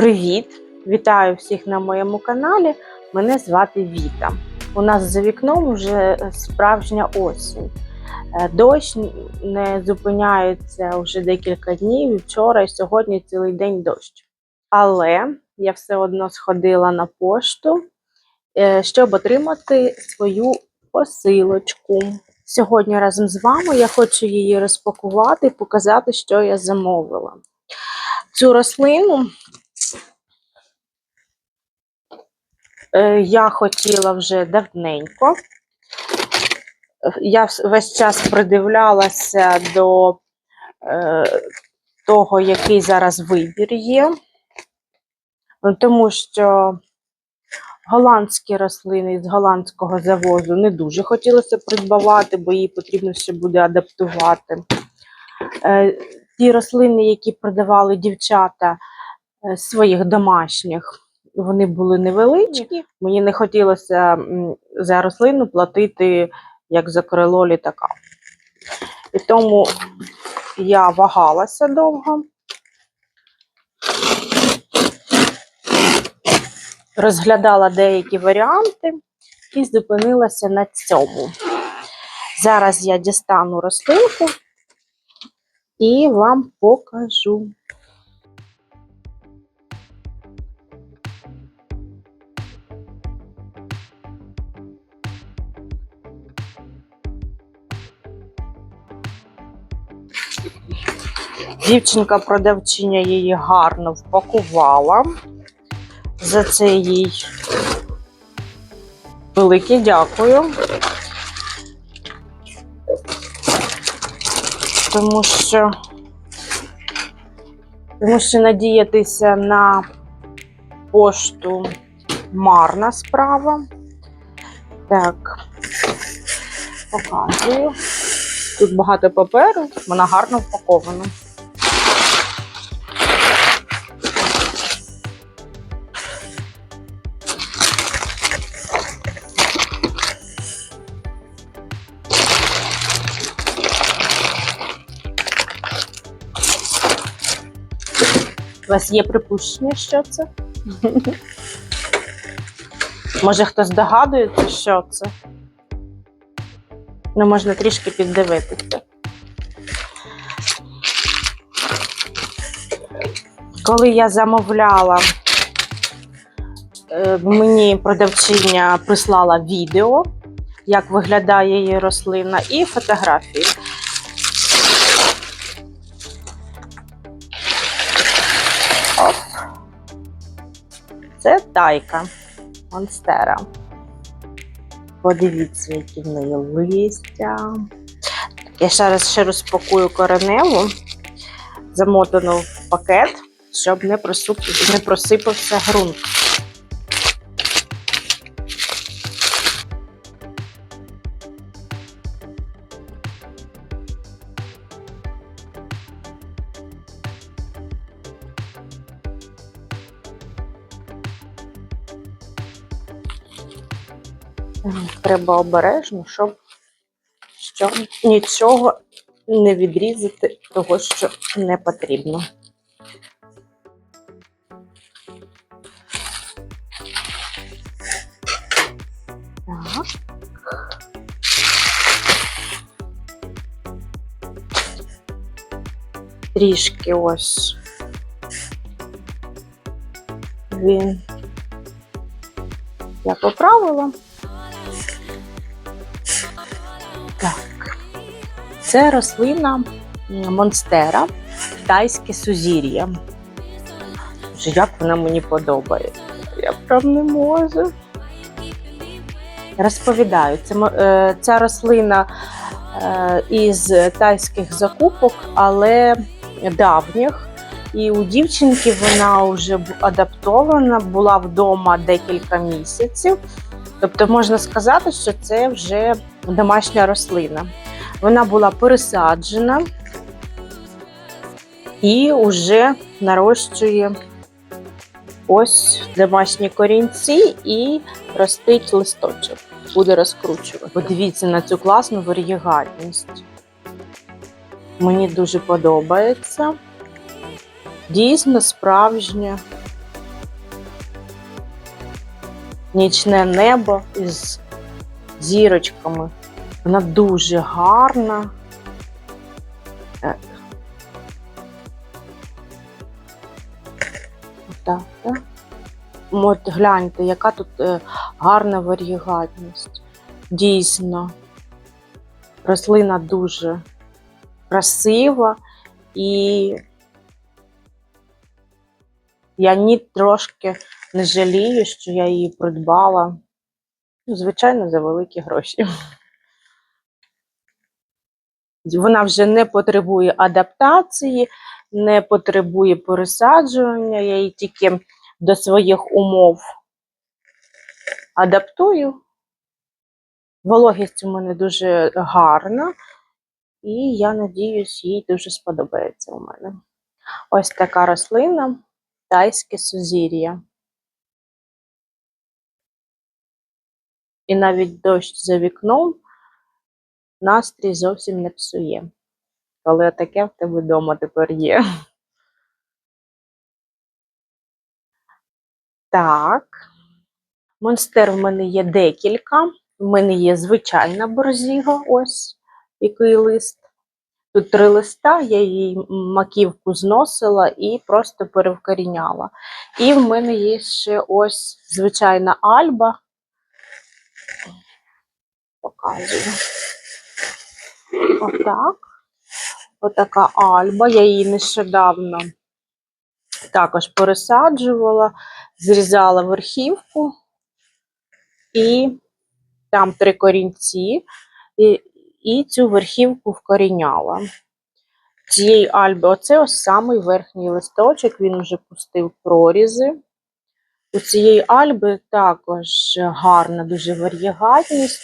Привіт! Вітаю всіх на моєму каналі. Мене звати Віта. У нас за вікном вже справжня осінь. Е, Дощ не зупиняється вже декілька днів. Вчора і сьогодні цілий день дощ. Але я все одно сходила на пошту, е, щоб отримати свою посилочку. Сьогодні разом з вами я хочу її розпакувати і показати, що я замовила. Цю рослину я хотіла вже давненько. Я весь час придивлялася до е, того, який зараз вибір є, Ну, тому що голландські рослини з голландського завозу не дуже хотілося придбавати, бо її потрібно ще буде адаптувати. Е, ті рослини, які продавали дівчата е, своїх домашніх, вони були невеличкі. Мені не хотілося за рослину платити як за крило літака. І тому я вагалася довго. Розглядала деякі варіанти і зупинилася на цьому. Зараз я дістану рослинку і вам покажу. Дівчинка-продавчиня її гарно впакувала. За це їй велике дякую. Тому що, тому що надіятися на пошту марна справа. Так, показую. Тут багато паперу, вона гарно впакована. У вас є припущення, що це? Може, хтось здогадується, що це? Ну, можна трішки піддивитися. Коли я замовляла, е, мені продавчиня прислала відео, як виглядає її рослина, і фотографії. Оп. Це тайка монстера. Подивіться, які в неї листя. Я ще раз ще розпакую кореневу, замотану в пакет, щоб не, просипався ґрунт. Треба обережно, щоб, щоб нічого не відрізати того, що не потрібно. Трішки ось він я поправила. Це рослина монстера, тайське сузір'я. Як вона мені подобається. Я прям не можу. Розповідаю, це, е, ця рослина е, із тайських закупок, але давніх. І у дівчинки вона вже адаптована, була вдома декілька місяців. Тобто можна сказати, що це вже домашня рослина. Вона була пересаджена і вже нарощує ось домашні корінці і ростить листочок. Буде розкручувати. Подивіться на цю класну варігатність. Мені дуже подобається. Дійсно справжня нічне небо із зірочками. Вона дуже гарна. Отак, так? От гляньте, яка тут е, гарна варігатність. Дійсно, рослина дуже красива і я ні трошки не жалію, що я її придбала, ну, звичайно, за великі гроші. Вона вже не потребує адаптації, не потребує пересаджування. Я її тільки до своїх умов адаптую. Вологість у мене дуже гарна, і я надіюсь, їй дуже сподобається у мене. Ось така рослина тайське сузір'я. І навіть дощ за вікном настрій зовсім не псує. Коли таке в тебе вдома тепер є. Так. Монстер в мене є декілька. В мене є звичайна борзіга, ось який лист. Тут три листа, я її маківку зносила і просто перевкоріняла. І в мене є ще ось звичайна альба. Показую. Отак. Отака альба. Я її нещодавно також пересаджувала, зрізала верхівку, і там три корінці, і, і цю верхівку вкоріняла. Цієї альби, оце ось самий верхній листочок, він вже пустив прорізи. У цієї альби також гарна дуже варігатність.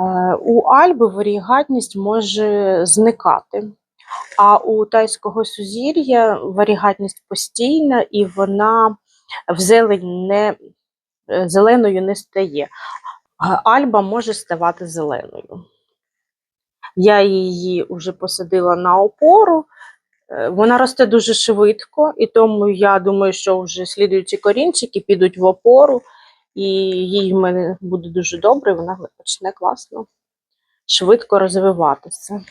Е, У альби варігатність може зникати. А у тайського сузір'я варігатність постійна і вона в не, е, зеленою не стає. Альба може ставати зеленою. Я її вже посадила на опору. Е, Вона росте дуже швидко, і тому я думаю, що вже слідуючі корінчики підуть в опору, і їй в мене буде дуже добре, вона почне класно, швидко розвиватися.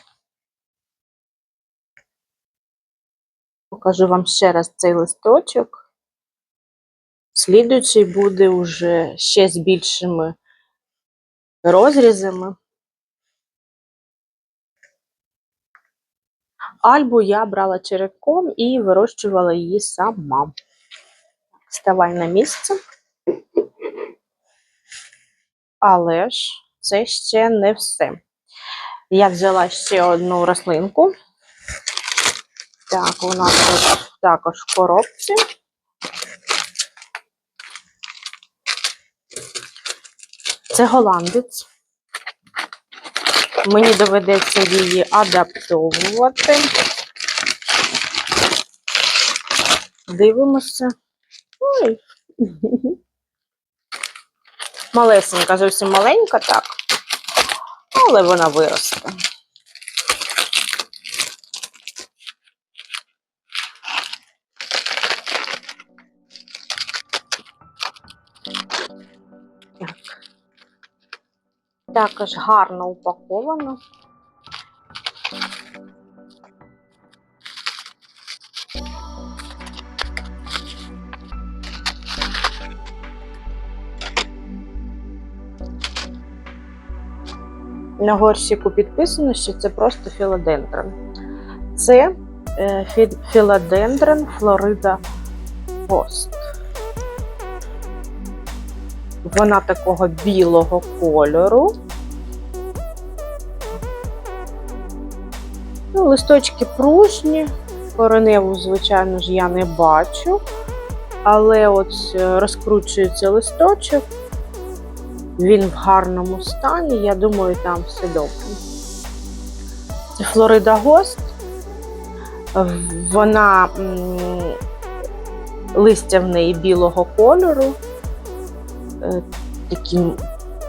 Покажу вам ще раз цей листочок. Слідуючий буде вже ще з більшими розрізами. Альбу я брала черенком і вирощувала її сама. Ставай на місце. Але ж це ще не все. Я взяла ще одну рослинку. Так, вона тут також в коробці. Це голландець. Мені доведеться її адаптовувати. Дивимося. Ой. Малесенька, зовсім маленька, так. Але вона виросте. Так. Також гарно упаковано. На горщику підписано, що це просто філодендрон. Це е, філодендрон Флорида Пост. Вона такого білого кольору. Ну, листочки пружні, кореневу, звичайно ж, я не бачу. Але от е, розкручується листочок. Він в гарному стані, я думаю, там все добре. Флорида Гост. Вона листя в неї білого кольору, е, такі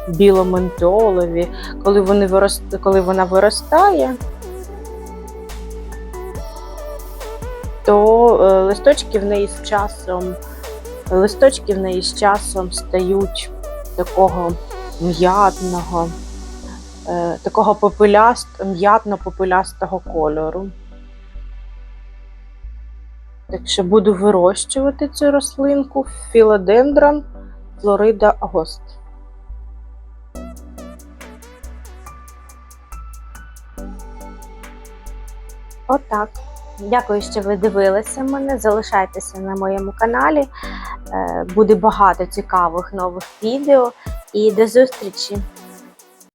біломентолові. Коли, вони вирос... Коли вона виростає, то е, листочки в неї з часом Листочки в неї з часом стають такого м'ятного, е, такого попеляст, м'ятно-попелястого кольору. Так що буду вирощувати цю рослинку філодендрон Флорида Агост. Отак. Дякую, що ви дивилися мене. Залишайтеся на моєму каналі. Е, Буде багато цікавих нових відео. І до зустрічі!